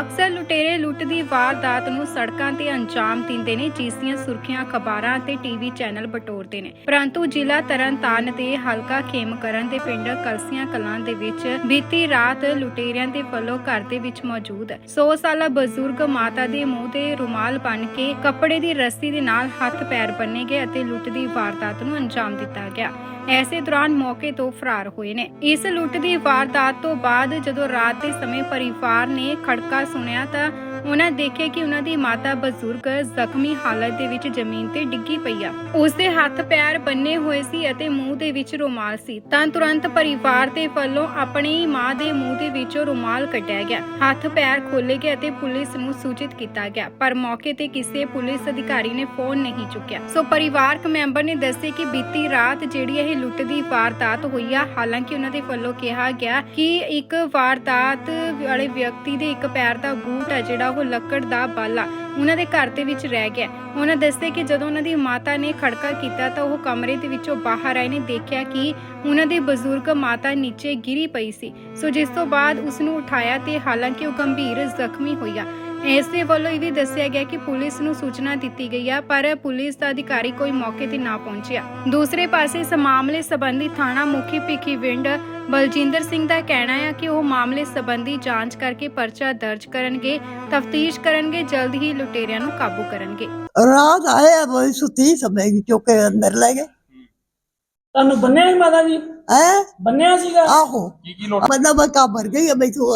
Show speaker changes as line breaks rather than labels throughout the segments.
ਅਕਸਰ ਲੁਟੇਰੇ ਲੁੱਟ ਦੀ ਵਾਰਦਾਤ ਨੂੰ ਸੜਕਾਂ ਤੇ ਅੰਜਾਮ ਦਿੰਦੇ ਨੇ, ਜਿਸ ਦੀਆਂ ਸੁਰਖੀਆਂ ਅਖਬਾਰਾਂ ਅਤੇ ਟੀਵੀ ਚੈਨਲ ਬਟੋਰਦੇ ਨੇ। ਪਰੰਤੂ ਜ਼ਿਲ੍ਹਾ ਤਰਨਤਾਰਨ ਦੇ ਹਲਕਾ ਖੇਮਕਰਨ ਦੇ ਪਿੰਡ ਕਲਸੀਆਂ ਕਲਾਂ ਦੇ ਵਿੱਚ ਬੀਤੀ ਰਾਤ ਲੁਟੇਰਿਆਂ ਦੇ ਵੱਲੋਂ ਘਰ ਦੇ ਵਿੱਚ ਮੌਜੂਦ 100 ਸਾਲਾ ਬਜ਼ੁਰਗ ਮਾਤਾ ਦੇ ਮੂੰਹ ਤੇ ਰੁਮਾਲ ਬੰਨ੍ਹ ਕੇ ਕੱਪੜੇ ਦੀ ਰੱਸੀ ਦੇ ਨਾਲ ਹੱਥ ਪੈਰ ਬੰਨੇ ਗਏ ਅਤੇ ਲੁੱਟ ਦੀ ਵਾਰਦਾਤ ਨੂੰ ਅੰਜਾਮ ਦਿੱਤਾ ਗਿਆ। ਐਸੇ ਦੌਰਾਨ ਮੌਕੇ ਤੋਂ ਫਰਾਰ ਹੋਏ ਨੇ। ਇਸ ਲੁੱਟ ਦੀ ਵਾਰਦਾਤ ਤੋਂ ਬਾਅਦ ਜਦੋਂ ਰਾਤ ਦੇ ਸਮੇਂ ਪਰਿਵਾਰ ਨੇ ਖੜਕਾ ਸੁਣਿਆ ਤਾਂ ਉਹਨਾਂ ਦੇਖਿਆ ਕਿ ਉਹਨਾਂ ਦੀ ਮਾਤਾ ਬਜ਼ੁਰਗ ਜ਼ਖਮੀ ਹਾਲਤ ਦੇ ਵਿੱਚ ਜ਼ਮੀਨ ਤੇ ਡਿੱਗੀ ਪਈ ਆ। ਉਸ ਦੇ ਹੱਥ ਪੈਰ ਬੰਨੇ ਹੋਏ ਸੀ ਅਤੇ ਮੂੰਹ ਦੇ ਵਿੱਚ ਰੁਮਾਲ ਸੀ। ਤਾਂ ਤੁਰੰਤ ਪਰਿਵਾਰ ਦੇ ਵੱਲੋਂ ਆਪਣੀ ਮਾਂ ਦੇ ਮੂੰਹ ਦੇ ਵਿੱਚੋਂ ਰੁਮਾਲ ਕੱਢਿਆ ਗਿਆ। ਹੱਥ ਪੈਰ ਖੋਲੇ ਗਏ ਅਤੇ ਪੁਲਿਸ ਨੂੰ ਸੂਚਿਤ ਕੀਤਾ ਗਿਆ। ਪਰ ਮੌਕੇ ਤੇ ਕਿਸੇ ਪੁਲਿਸ ਅਧਿਕਾਰੀ ਨੇ ਫੋਨ ਨਹੀਂ ਚੁੱਕਿਆ। ਸੋ ਪਰਿਵਾਰਕ ਮੈਂਬਰ ਨੇ ਦੱਸਿਆ ਕਿ ਬੀਤੀ ਰਾਤ ਜਿਹੜੀ ਇਹ ਲੁੱਟ ਦੀ ਵਾਰਦਾਤ ਹੋਈ ਆ, ਹਾਲਾਂਕਿ ਉਹਨਾਂ ਦੇ ਵੱਲੋਂ ਕਿਹਾ ਗਿਆ ਕਿ ਇੱਕ ਵਾਰਦਾਤ ਵਾਲੇ ਵਿਅਕਤੀ ਦੇ ਇੱਕ ਪੈਰ ਦਾ ਬੂਟ ਆ ਜਿਹੜਾ ਉਹ ਲੱਕੜ ਦਾ ਬਾਲਾ ਉਹਨਾਂ ਦੇ ਘਰ ਦੇ ਵਿੱਚ ਰਹਿ ਗਿਆ। ਉਹਨਾਂ ਦੱਸਿਆ ਕਿ ਜਦੋਂ ਉਹਨਾਂ ਦੀ ਮਾਤਾ ਨੇ ਖੜਕਾ ਕੀਤਾ ਤਾਂ ਉਹ ਕਮਰੇ ਦੇ ਵਿੱਚੋਂ ਬਾਹਰ ਆਏ ਨੇ ਦੇਖਿਆ ਕਿ ਉਹਨਾਂ ਦੀ ਬਜ਼ੁਰਗ ਮਾਤਾ ਨੀਚੇ ਗਿਰੀ ਪਈ ਸੀ। ਸੋ ਜਿਸ ਤੋਂ ਬਾਅਦ ਉਸ ਨੂੰ ਉਠਾਇਆ ਤੇ ਹਾਲਾਂਕਿ ਉਹ ਗੰਭੀਰ ਜ਼ਖਮੀ ਹੋਇਆ। ਇਸ ਦੇ ਵੱਲੋਂ ਇਹ ਵੀ ਦੱਸਿਆ ਗਿਆ ਕਿ ਪੁਲਿਸ ਨੂੰ ਸੂਚਨਾ ਦਿੱਤੀ ਗਈ ਆ ਪਰ ਪੁਲਿਸ ਦਾ ਅਧਿਕਾਰੀ ਕੋਈ ਮੌਕੇ ਤੇ ਨਾ ਪਹੁੰਚਿਆ। ਦੂਸਰੇ ਪਾਸੇ ਇਸ ਮਾਮਲੇ ਸੰਬੰਧੀ ਥਾਣਾ ਮੁਖੀ ਭਿੱਖੀਵਿੰਡ ਬਲਜਿੰਦਰ ਸਿੰਘ ਦਾ ਕਹਿਣਾ ਹੈ ਕਿ ਉਹ ਮਾਮਲੇ ਸੰਬੰਧੀ ਜਾਂਚ ਕਰਕੇ ਪਰਚਾ ਦਰਜ ਕਰਨਗੇ ਤਫਤੀਸ਼ ਕਰਨਗੇ ਜਲਦ ਹੀ ਲੁਟੇਰਿਆਂ ਨੂੰ ਕਾਬੂ ਕਰਨਗੇ।
ਰਾਤ ਆਏ ਆ ਬਈ ਸੁੱਤੀ ਸਮੇਂ ਚੁੱਕ ਕੇ ਅੰਦਰ ਲੈ ਗਏ।
ਤੁਹਾਨੂੰ ਬੰਨਿਆ ਮਾਤਾ ਜੀ?
ਹੈ?
ਬੰਨਿਆ ਸੀਗਾ?
ਆਹੋ।
ਕੀ ਕੀ ਲੁੱਟ
ਬੰਦਾ ਬੱਕਾ ਮਰ ਗਈ ਬਈ ਤੂੰ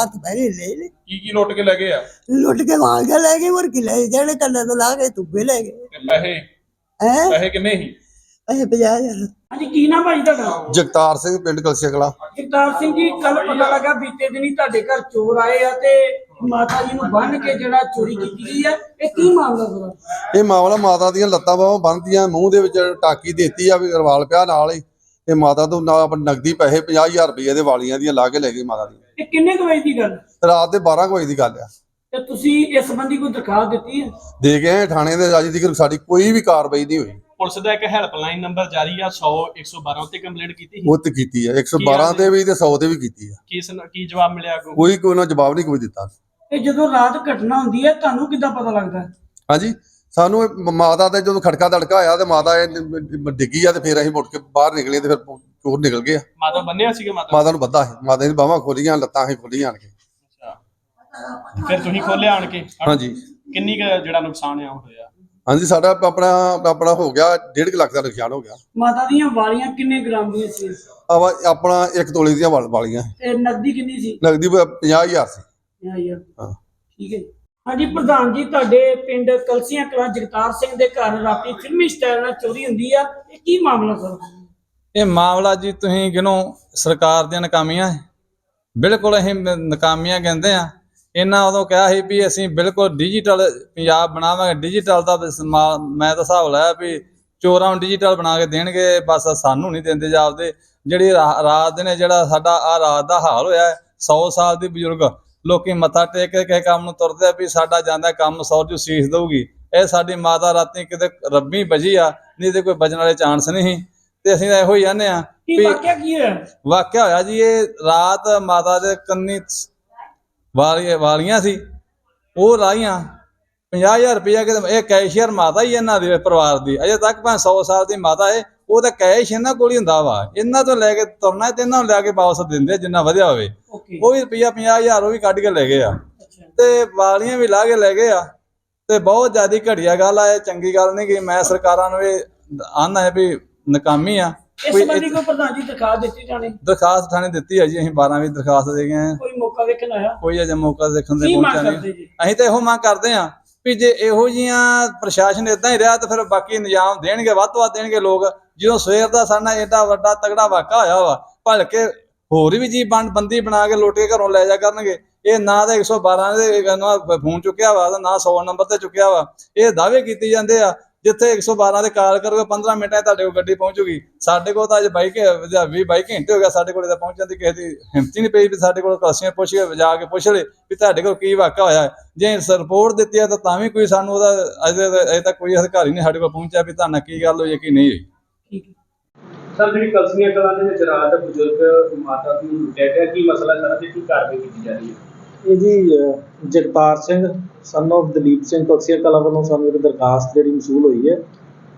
ਹੱਥ ਪੈਰੇ ਲੈ ਲੈ।
ਕੀ ਕੀ ਲੁੱਟ ਕੇ ਲੈ ਗਏ ਆ?
ਲੁੱਟ ਕੇ ਵਾਂਗ ਕੇ ਲੈ ਗਏ ਹੋਰ ਕੀ ਲੈ ਜਿਹੜੇ ਕੰਨਾਂ ਤੋਂ ਲਾ ਕੇ ਤੂੰ ਵੀ ਲੈ ਗਏ।
ਤੇ ਪੈਸੇ?
ਹੈ?
ਪੈਸੇ ਕਿੰਨੇ ਸੀ?
ਇਹ 50000
ਹਾਂਜੀ ਕੀ ਨਾ ਭਾਈ ਤੁਹਾਡਾ?
ਜਗਤਾਰ ਸਿੰਘ ਪਿੰਡ ਕਲਸੀਆ ਕਲਾ
ਜਗਤਾਰ ਸਿੰਘ ਜੀ ਕੱਲ ਪਤਾ ਲੱਗਾ ਬੀਤੇ ਦਿਨੀ ਤੁਹਾਡੇ ਘਰ ਚੋਰ ਆਏ ਆ ਤੇ ਮਾਤਾ ਜੀ ਨੂੰ ਬੰਨ ਕੇ ਜਿਹੜਾ ਚੋਰੀ ਕੀਤੀ ਗਈ ਆ ਇਹ ਕੀ ਮਾਮਲਾ ਸਰ
ਇਹ ਮਾਮਲਾ ਮਾਤਾ ਦੀਆਂ ਲੱਤਾਂ ਬਾਹਾਂ ਬੰਨ੍ਹਦੀਆਂ ਮੂੰਹ ਦੇ ਵਿੱਚ ਟਾਕੀ ਦੇਤੀ ਆ ਵੀ ਰਵਾਲ ਪਿਆ ਨਾਲ ਹੀ। ਤੇ ਮਾਤਾ ਤੋਂ ਨਾਲ ਆਪਣੀ ਨਗਦੀ ਪੈਸੇ 50000 ਰੁਪਏ ਦੇ ਵਾਲੀਆਂ ਦੀਆਂ ਲਾ ਕੇ ਲੈ ਗਈ ਮਾਤਾ ਦੀ।
ਇਹ ਕਿੰਨੇ ਕੁ ਵਜੇ ਦੀ ਗੱਲ?
ਰਾਤ ਦੇ 12 ਕੁ ਵਜੇ ਦੀ ਗੱਲ ਆ।
ਤੇ ਤੁਸੀਂ ਇਸ ਸੰਬੰਧੀ ਕੋਈ ਦਰਖਾਸਤ ਦਿੱਤੀ ਹੈ?
ਦੇ ਗਏ ਆ ਥਾਣੇ ਦੇ ਅਜੇ ਤੱਕ ਸਾਡੀ ਕੋਈ ਵੀ ਕਾਰਵਾਈ ਨਹੀਂ ਹੋਈ।
ਪੁਲਿਸ ਦਾ ਇੱਕ ਹੈਲਪਲਾਈਨ ਨੰਬਰ ਜਾਰੀ ਆ 100 112 ਉੱਤੇ ਕੰਪਲੇਂਟ ਕੀਤੀ ਸੀ।
ਉਹ ਤੇ ਕੀਤੀ ਆ 112 ਤੇ ਵੀ ਤੇ 100 ਤੇ ਵੀ ਕੀਤੀ ਆ।
ਕੀ ਸਨ- ਕੀ ਜਵਾਬ ਮਿਲਿਆ ਅੱਗੋਂ?
ਕੋਈ ਕੋਈ ਉਹਨਾਂ ਜਵਾਬ ਨਹੀਂ ਕੋਈ ਦਿੱਤਾ।
ਇਹ ਜਦੋਂ ਰਾਤ ਘਟਨਾ ਹੁੰਦੀ ਹੈ ਤੁਹਾਨੂੰ ਕਿੱਦਾਂ ਪਤਾ ਲੱਗਦਾ?
ਹਾਂਜੀ ਸਾਨੂੰ ਇਹ ਮਾਤਾ ਤੇ ਜਦੋਂ ਖੜਕਾ ਦੜਕਾ ਆਇਆ ਤੇ ਮਾਤਾ ਇਹ ਡਿੱਗੀ ਆ ਤੇ ਫਿਰ ਅਸੀਂ ਮੁੜ ਕੇ ਬਾਹਰ ਨਿਕਲੇ ਤੇ ਫਿਰ ਚੋਰ ਨਿਕਲ ਗਏ ਆ।
ਮਾਤਾ ਬੰਨਿਆ ਸੀਗਾ ਮਾਤਾ?
ਮਾਤਾ ਨੂੰ ਬੱਧਾ ਸੀ। ਮਾਤਾ ਦੀ ਬਾਹਾਂ ਖੋਲੀਆਂ ਲੱਤਾਂ ਹੀ ਖੋਲੀਆਂ ਆਣ ਕੇ।
ਅੱਛਾ। ਫਿਰ ਤੁਸੀਂ ਖੋਲਿਆ ਆਣ ਕੇ?
ਹਾਂਜੀ।
ਕਿੰਨੀ ਕੁ ਜਿਹੜਾ ਨੁਕਸਾਨ ਆ ਉਹ ਹੋਇਆ?
ਹਾਂਜੀ ਸਾਡਾ ਆਪਣਾ ਆਪਣਾ ਹੋ ਗਿਆ 1.5 ਲੱਖ ਦਾ ਨੁਕਸਾਨ ਹੋ ਗਿਆ।
ਮਾਤਾ ਦੀਆਂ ਵਾਲੀਆਂ ਕਿੰਨੇ ਗ੍ਰਾਮ ਦੀਆਂ ਸੀ
ਆਵਾ ਆਪਣਾ ਇੱਕ ਤੋਲੇ ਦੀਆਂ ਵਾਲ- ਵਾਲੀਆਂ
ਤੇ ਨਕਦੀ ਕਿੰਨੀ ਸੀ?
ਨਗਦੀ 50000 ਸੀ।
ਯਾ ਯਾ
ਹਾਂ।
ਠੀਕ ਹੈ। ਹਾਂਜੀ, ਪ੍ਰਧਾਨ ਜੀ, ਤੁਹਾਡੇ ਪਿੰਡ ਕਲਸੀਆਂ ਕਲਾਂ ਜਗਤਾਰ ਸਿੰਘ ਦੇ ਘਰ ਰਾਤੀ ਫਿਲਮੀ ਸਟਾਈਲ ਨਾਲ ਚੋਰੀ ਹੁੰਦੀ ਆ, ਇਹ ਕੀ ਮਾਮਲਾ ਸਰ?
ਇਹ ਮਾਮਲਾ ਜੀ, ਤੁਸੀਂ ਕਿਨੋਂ ਸਰਕਾਰ ਦੀਆਂ ਨਕਾਮੀਆਂ ਬਿਲਕੁਲ ਅਸੀਂ ਨ- ਕਹਿੰਦੇ ਆ। ਇਹਨਾਂ ਉਦੋਂ ਕਿਹਾ ਸੀ ਵੀ ਅਸੀਂ ਬਿਲਕੁਲ ਡਿਜੀਟਲ ਪੰਜਾਬ ਬਣਾਵਾਂਗੇ। ਡਿਜੀਟਲ ਦਾ ਮੈਂ ਤਾਂ ਹਿਸਾਬ ਲਾਇਆ ਵੀ ਚੋਰਾਂ ਨੂੰ ਡਿਜੀਟਲ ਬਣਾ ਕੇ ਦੇਣਗੇ, ਬਸ ਸਾਨੂੰ ਨਹੀਂ ਦਿੰਦੇ ਜਾਪਦੇ। ਜਿਹੜੀ ਰਾ- ਰਾਤ ਦੇ ਨੇ ਜਿਹੜਾ ਸਾਡਾ ਆ ਰਾਤ ਦਾ ਹਾਲ ਹੋਇਆ 100 ਸਾਲ ਦੀ ਬਜ਼ੁਰਗ ਲੋਕੀ ਮੱਥਾ ਟੇਕ ਕੇ ਕਿਸੇ ਕੰਮ ਨੂੰ ਤੁਰਦੇ ਆ ਵੀ ਸਾਡਾ ਜਾਂਦਾ ਕੰਮ ਸੌ ਜੂ ਸੀਸ ਦਊਗੀ। ਇਹ ਸਾਡੀ ਮਾਤਾ ਰਾਤੀ ਕਿਤੇ ਰੱਬੀ ਬਜੀ ਆ ਨਹੀਂ ਤੇ ਕੋਈ ਬਚਣ ਵਾਲੇ ਚਾਂਸ ਨਹੀਂ। ਤੇ ਅਸੀਂ ਇਹੋ ਹੀ ਕਹਿੰਦੇ ਆ
ਕੀ ਵਾਕਿਆ ਕੀ ਹੋਇਆ?
ਵਾਕਿਆ ਹੋਇਆ ਜੀ ਇਹ ਰਾਤ ਮਾਤਾ ਦੇ ਕੰਨੀ ਵਾਲੀਆਂ ਵਾਲੀਆਂ ਸੀ। ਉਹ ਲਾਈਆਂ 50000 ਰੁਪਇਆ ਕਿ ਇਹ ਕੈਸ਼ੀਅਰ ਮਾਤਾ ਹੀ ਇਹਨਾਂ ਦੇ ਪਰਿਵਾਰ ਦੀ। ਅਜੇ ਤੱਕ ਭਾਵੇਂ 100 ਸਾਲ ਦੀ ਮਾਤਾ ਹੈ ਉਹ ਤਾਂ ਕੈਸ਼ ਇਹਨਾਂ ਕੋਲ ਹੀ ਹੁੰਦਾ ਵਾ। ਇਹਨਾਂ ਤੋਂ ਲੈ ਕੇ ਤੁਰਨਾ ਤੇ ਇਹਨਾਂ ਨੂੰ ਲੈ ਕੇ ਵਾਪਸ ਦਿੰਦੇ ਜਿੰਨਾ ਵਧਿਆ ਹੋਵੇ। ਉਹ ਵੀ ਰੁਪਇਆ 50000 ਉਹ ਵੀ ਕੱਢ ਕੇ ਲੈ ਗਏ ਆ। ਤੇ ਵਾਲੀਆਂ ਵੀ ਲਾ ਕੇ ਲੈ ਗਏ ਆ। ਤੇ ਬਹੁਤ ਜ਼ਿਆਦਾ ਘਟੀਆ ਗੱਲ ਆ ਇਹ ਚੰਗੀ ਗੱਲ ਨਹੀਂ ਕਿ ਮੈਂ ਸਰਕਾਰਾਂ ਨੂੰ ਇਹ ਆਨਾ ਹੈ ਵੀ ਨਕਾਮੀ ਆ।
ਇਸ ਸੰਬੰਧੀ ਕੋਈ ਪ੍ਰਧਾਨ ਜੀ ਦਰਖਾਸਤ ਦਿੱਤੀ ਜਾਣੀ?
ਦਰਖਾਸਤ ਥਾਣੇ ਦਿੱਤੀ ਹੈ ਜੀ ਅਸੀਂ 12 ਵੀ ਦਰਖਾਸਤ ਦੇ ਗਏ ਆ।
ਕੋਈ ਮੌਕਾ ਵੇਖਣ ਆਇਆ?
ਕੋਈ ਅਜੇ ਮੌਕਾ ਦੇਖਣ ਦੇ ਪਹੁੰਚਿਆ ਨਹੀਂ। ਅਸੀਂ ਤਾਂ ਇਹੋ ਮੰਗ ਕਰਦੇ ਆ ਵੀ ਜੇ ਇਹੋ ਜੀਆਂ ਪ੍ਰਸ਼ਾਸਨ ਇਦਾਂ ਹੀ ਰਿਹਾ ਤਾਂ ਫਿਰ ਬਾਕੀ ਨਿਜ਼ਾਮ ਦੇਣਗੇ, ਵੱਧ ਤੋਂ ਵੱਧ ਦੇਣਗੇ ਲੋਕ। ਜਦੋਂ ਸਵੇਰ ਦਾ ਸਾਡਾ ਏਡਾ ਵੱਡਾ ਤਗੜਾ ਵਾਕਾ ਹੋਇਆ ਵਾ, ਭਲਕੇ ਹੋਰ ਵੀ ਜੀ ਬੰਦ ਬੰਦੀ ਬਣਾ ਕੇ ਲੁੱਟ ਕੇ ਘਰੋਂ ਲੈ ਜਾ ਕਰਨਗੇ। ਇਹ ਨਾ ਤਾਂ 112 ਦੇ ਫੋਨ ਚੁੱਕਿਆ ਵਾ ਨਾ 100 ਨੰਬਰ ਤੇ ਚੁੱਕਿਆ ਵਾ। ਇਹ ਦਾਅਵੇ ਕੀਤੇ ਜਾਂਦੇ ਆ ਜਿੱਥੇ 112 ਤੇ ਕਾਲ ਕਰੋਗੇ 15 ਮਿੰਟਾਂ 'ਚ ਤੁਹਾਡੇ ਕੋਲ ਗੱਡੀ ਪਹੁੰਚੂਗੀ। ਸਾਡੇ ਕੋਲ ਤਾਂ ਅੱਜ ਬਾਈਕ 20 ਬਾਈਕ ਘੰਟੇ ਹੋ ਗਿਆ ਸਾਡੇ ਕੋਲ ਤਾਂ ਪਹੁੰਚਣ ਦੀ ਕਿਸੇ ਦੀ ਹਿੰਮਤ ਹੀ ਨਹੀਂ ਪਈ ਵੀ ਸਾਡੇ ਕੋਲ ਕਸੀਆਂ ਪੁੱਛ ਕੇ ਜਾ ਕੇ ਪੁੱਛ ਲੈ ਵੀ ਤੁਹਾਡੇ ਕੋਲ ਕੀ ਵਾਕਾ ਹੋਇਆ। ਜੇ ਰਿਪੋਰਟ ਦਿੱਤੀ ਹੈ ਤਾਂ ਤਾਂ ਵੀ ਕੋਈ ਸਾਨੂੰ ਉਹਦਾ ਅਜੇ ਅਜੇ ਤੱਕ ਕੋਈ ਅਧਿਕਾਰੀ ਨਹੀਂ ਸਾਡੇ ਕੋਲ ਪਹੁੰਚਿਆ ਵੀ ਤੁਹਾਡਾ ਕੀ ਗੱਲ ਹੋਈ ਹੈ ਕੀ ਨਹੀਂ ਹੋਈ।
ਠੀਕ ਹੈ।
ਸਰ ਜਿਹੜੀ ਕਲਸੀਆਂ ਕਲਾਂ ਦੇ ਵਿੱਚ ਰਾਤ ਬਜ਼ੁਰਗ ਮਾਤਾ ਨੂੰ ਲੁੱਟਿਆ ਗਿਆ ਕੀ ਮਸਲਾ ਸਾਰਾ? ਤੇ ਕੀ ਕਾਰਵਾਈ ਕੀਤੀ ਜਾ ਰਹੀ ਹੈ?
ਇਹ ਜੀ ਜਗਤਾਰ ਸਿੰਘ ਸਨ of ਦਲੀਪ ਸਿੰਘ ਕਲਸੀਆ ਕਲਾ ਵੱਲੋਂ ਸਾਨੂੰ ਇੱਕ ਦਰਖਾਸਤ ਜਿਹੜੀ ਮਸੂਲ ਹੋਈ ਹੈ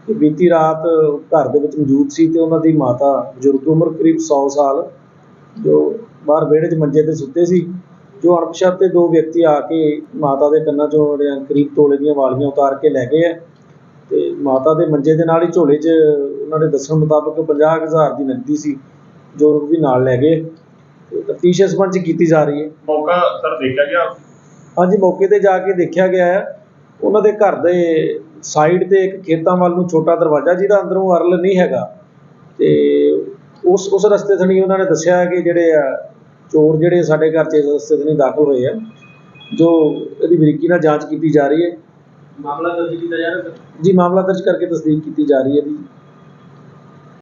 ਕਿ ਬੀਤੀ ਰਾਤ ਘਰ ਦੇ ਵਿੱਚ ਮੌਜੂਦ ਸੀ ਤੇ ਉਹਨਾਂ ਦੀ ਮਾਤਾ ਬਜ਼ੁਰਗ ਉਮਰ ਕਰੀਬ 100 ਸਾਲ, ਜੋ ਬਾਹਰ ਵਿਹੜੇ 'ਚ ਮੰਜੇ ਤੇ ਸੁੱਤੇ ਸੀ, ਜੋ ਅਣਪਛਾਤੇ ਦੋ ਵਿਅਕਤੀ ਆ ਕੇ ਮਾਤਾ ਦੇ ਕੰਨਾਂ 'ਚੋਂ ਜਿਹੜੀਆਂ ਕਰੀਬ ਤੋਲੇ ਦੀਆਂ ਵਾਲੀਆਂ ਉਤਾਰ ਕੇ ਲੈ ਗਏ ਆ ਤੇ ਮਾਤਾ ਦੇ ਮੰਜੇ ਦੇ ਨਾਲ ਹੀ ਝੋਲੇ 'ਚ ਉਹਨਾਂ ਦੇ ਦੱਸਣ ਮੁਤਾਬਕ 50000 ਦੀ ਨਕਦੀ ਸੀ, ਜੋ ਉਹ ਵੀ ਨਾਲ ਲੈ ਗਏ। ਤੇ ਤਫਤੀਸ਼ ਇਸ ਸੰਬੰਧ 'ਚ ਕੀਤੀ ਜਾ ਰਹੀ ਹੈ।
ਮੌਕਾ ਸਰ, ਦੇਖਿਆ ਗਿਆ।
ਹਾਂਜੀ ਮੌਕੇ ਤੇ ਜਾ ਕੇ ਦੇਖਿਆ ਗਿਆ ਹੈ ਉਹਨਾਂ ਦੇ ਘਰ ਦੇ ਸਾਈਡ ਤੇ ਇੱਕ ਖੇਤਾਂ ਵੱਲ ਨੂੰ ਛੋਟਾ ਦਰਵਾਜ਼ਾ ਜਿਹਦਾ ਅੰਦਰੋਂ ਅਰਲ ਨਹੀਂ ਹੈਗਾ। ਤੇ ਉਸ ਉਸ ਰਸਤੇ ਥਣੀ ਉਹਨਾਂ ਨੇ ਦੱਸਿਆ ਕਿ ਜਿਹੜੇ ਆ ਚੋਰ ਜਿਹੜੇ ਸਾਡੇ ਘਰ 'ਚ ਇਸ ਰਸਤੇ ਥਣੀ ਦਾਖਲ ਹੋਏ ਆ ਜੋ ਇਹਦੀ ਬਰੀਕੀ ਨਾਲ ਜਾਂਚ ਕੀਤੀ ਜਾ ਰਹੀ ਹੈ।
ਮਾਮਲਾ ਦਰਜ ਕੀਤਾ ਜਾ ਰਿਹਾ
ਜੀ ਮਾਮਲਾ ਦਰਜ ਕਰਕੇ ਤਸਦੀਕ ਕੀਤੀ ਜਾ ਰਹੀ ਹੈ ਜੀ।